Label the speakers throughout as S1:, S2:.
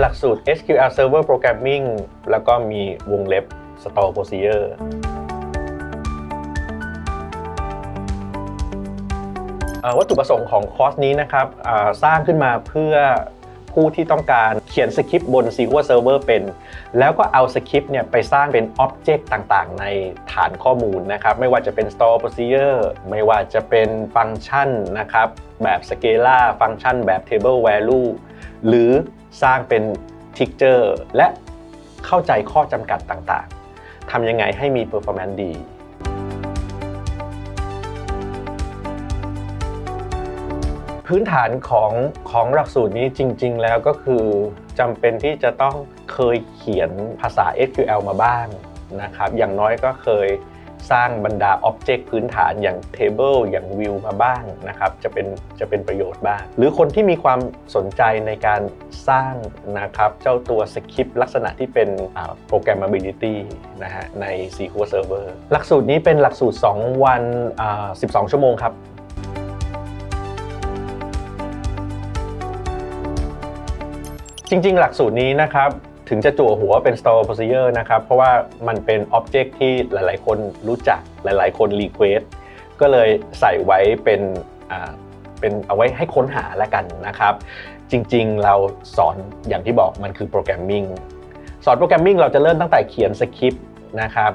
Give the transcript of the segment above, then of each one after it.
S1: หลักสูตร SQL Server Programming แล้วก็มีวงเล็บ Store Procedure วัตถุประสงค์ของคอร์สนี้นะครับสร้างขึ้นมาเพื่อผู้ที่ต้องการเขียนสคริปต์บน SQL Server เป็น แล้วก็เอาสคริปต์เนี่ยไปสร้างเป็นอ็อบเจกต์ต่างๆ ในฐานข้อมูลนะครับ ไม่ว่าจะเป็น store procedure ไม่ว่าจะเป็นฟังก์ชันนะครับ แบบ scalar ฟังก์ชันแบบ table value หรือ สร้างเป็น texture และเข้าใจข้อจำกัดต่างๆทำยังไงให้มี performance ดีพื้นฐานของของหลักสูตรนี้จริง ๆ แล้วก็คือจำเป็นที่จะต้องเคยเขียนภาษา SQL มาบ้างนะครับ อย่างน้อยก็เคย สร้างบรรดา Object พื้นฐานอย่าง Table อย่าง View มาบ้างนะครับจะเป็นจะเป็นประโยชน์บ้าง หรือคนที่มีความสนใจในการสร้างนะครับเจ้าตัวสคริปต์ลักษณะที่เป็นอ่า programmability นะฮะใน SQL Server หลักสูตรนี้เป็นหลักสูตร 2 วัน 12 ชั่วโมงครับจริงๆ หลักสูตรนี้นะครับ ถึงจะจั่วหัวเป็น store procedure นะครับ เพราะว่ามันเป็น object ที่หลาย ๆ คนรู้จักหลาย ๆ คน request ก็เลยใส่ไว้เป็นเป็นเอาไว้ให้ค้นหาแล้วกันนะครับ จริง ๆ เราสอนอย่างที่บอกมันคือโปรแกรมมิ่งสอนโปรแกรมมิ่งเราจะเริ่มตั้งแต่เขียนสคริปต์นะครับ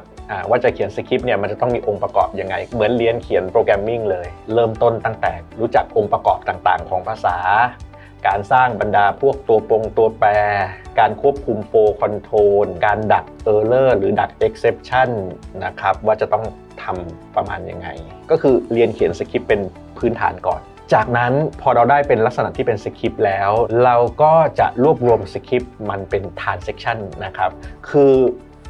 S1: ว่าจะเขียนสคริปต์เนี่ยมันจะต้องมีองค์ประกอบยังไง เหมือนเรียนเขียนโปรแกรมมิ่งเลย เริ่มต้นตั้งแต่รู้จักองค์ประกอบต่างๆ ของภาษา การสร้างบรรดาพวกตัวปรงตัวแปร การควบคุมโฟคอนโทรลการดักเออร์เลอร์หรือดักเอ็กเซปชันนะครับว่าจะต้องทำประมาณยังไง ก็คือเรียนเขียนสคริปต์เป็นพื้นฐานก่อน จากนั้นพอเราได้เป็นลักษณะที่เป็นสคริปต์แล้ว เราก็จะรวบรวมสคริปต์มันเป็น transaction นะครับ คือ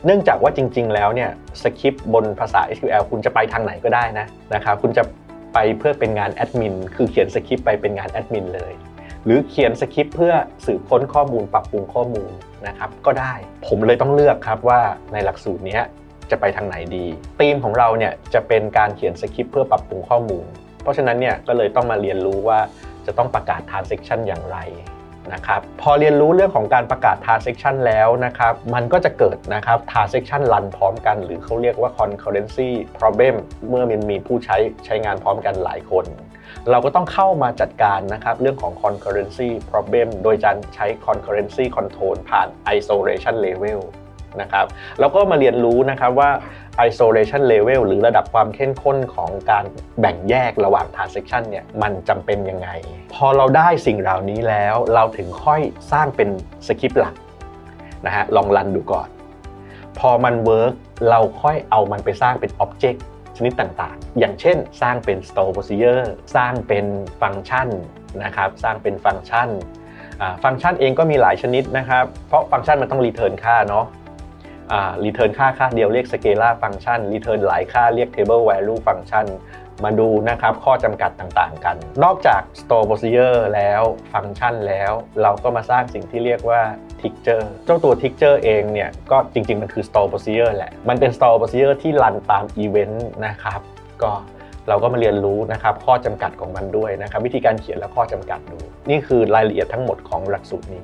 S1: เนื่องจากว่าจริง ๆ แล้วเนี่ยสคริปต์บนภาษา SQL คุณจะไปทางไหนก็ได้นะนะครับคุณจะไปเพื่อเป็นงานแอดมินคือเขียนสคริปต์ไปเป็นงานแอดมินเลย หรือเขียนสคริปต์เพื่อสืบค้นข้อมูลปรับปรุงข้อมูลนะครับก็ได้ผมเลยต้องเลือกครับว่าในหลักสูตรนี้จะไปทางไหนดีธีมของเราเนี่ยจะเป็นการเขียนสคริปต์เพื่อปรับปรุงข้อมูล เพราะฉะนั้นเนี่ยก็เลยต้องมาเรียนรู้ว่าจะต้องประกาศ transaction อย่างไร นะครับพอเรียนรู้เรื่องของการประกาศ transaction แล้วนะครับมันก็จะเกิดนะครับ transaction run พร้อมกัน หรือเขาเรียกว่า concurrency problem เมื่อมันมีผู้ใช้ใช้งานพร้อมกันหลายคน เราก็ต้องเข้ามาจัดการนะครับเรื่องของ concurrency problem โดยการใช้ concurrency control ผ่าน isolation level นะครับแล้วก็มาเรียนรู้นะครับว่า isolation level หรือระดับความเข้มข้นของการแบ่งแยกระหว่าง transaction เนี่ยมันจำเป็นยังไง พอเราได้สิ่งเหล่านี้แล้วเราถึงค่อยสร้างเป็นสคริปต์หลักนะฮะลองรันดูก่อน พอมันเวิร์กเราค่อยเอามันไปสร้างเป็น Object ชนิดต่างๆ อย่างเช่น สร้างเป็น store procedure สร้างเป็นฟังก์ชันนะครับสร้างเป็นฟังก์ชันฟังก์ชันเองก็มีหลายชนิดนะครับ เพราะฟังก์ชันมันต้อง return ค่าเนาะ อ่า return ค่าค่าเดียวเรียก scalar function return หลายค่าเรียก table value function มาดูนะครับข้อจำกัดต่างๆกัน นอกจาก store procedure แล้วฟังก์ชันแล้ว เราก็มาสร้างสิ่งที่เรียกว่า Ticker เจ้าตัว Ticker เองเนี่ยก็จริงๆ มันคือ store procedure แหละ มันเป็น store procedure ที่รันตาม event นะครับ ก็เราก็มาเรียนรู้นะครับข้อจำกัดของมันด้วยนะครับวิธีการเขียนและข้อจำกัดดู นี่คือรายละเอียดทั้งหมดของหลักสูตรนี้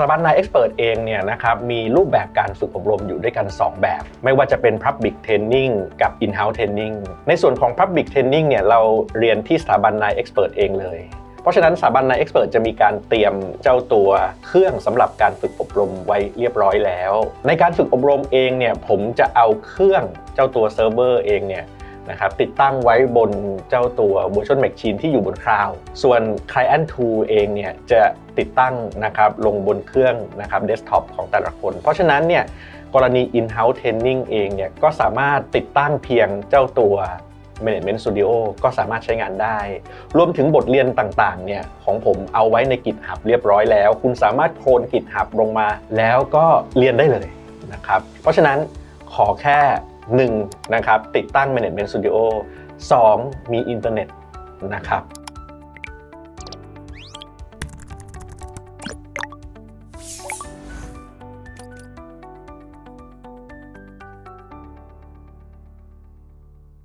S1: ถาบันนายเอ็กซ์เพรสเองเนี่ยนะครับมีรูปแบบการฝึกอบรมอยู่ด้วยกัน 2 แบบ ไม่ว่าจะเป็น Public Training กับ In-house Training ในส่วนของ Public Training เนี่ยเราเรียนที่สถาบันนายเอ็กซ์เพรสเองเลยเพราะฉะนั้นสถาบันนายเอ็กซ์เพรสจะมีการเตรียมเจ้าตัวเครื่องสำหรับการฝึกอบรมไว้เรียบร้อยแล้ว ในการฝึกอบรมเองเนี่ยผมจะเอาเครื่องเจ้าตัวเซิร์ฟเวอร์เองเนี่ย นะครับติดตั้งไว้บนเจ้าตัว Virtual Machine ที่อยู่บนคลาวส่วน Client Tool เองเนี่ยจะติดตั้งนะครับลงบนเครื่องนะครับเดสก์ท็อปของแต่ละคน เพราะฉะนั้นเนี่ยกรณี In-house Training เองเนี่ยก็สามารถติดตั้งเพียงเจ้าตัว Management Studio ก็สามารถใช้งานได้ รวมถึงบทเรียนต่างๆ เนี่ยของผมเอาไว้ใน GitHub เรียบร้อยแล้ว คุณสามารถโคลน GitHub ลงมาแล้วก็เรียนได้เลยนะครับ เพราะฉะนั้นขอแค่ 1. นะครับติดตั้ง Management Studio 2. มีอินเทอร์เน็ตนะครับ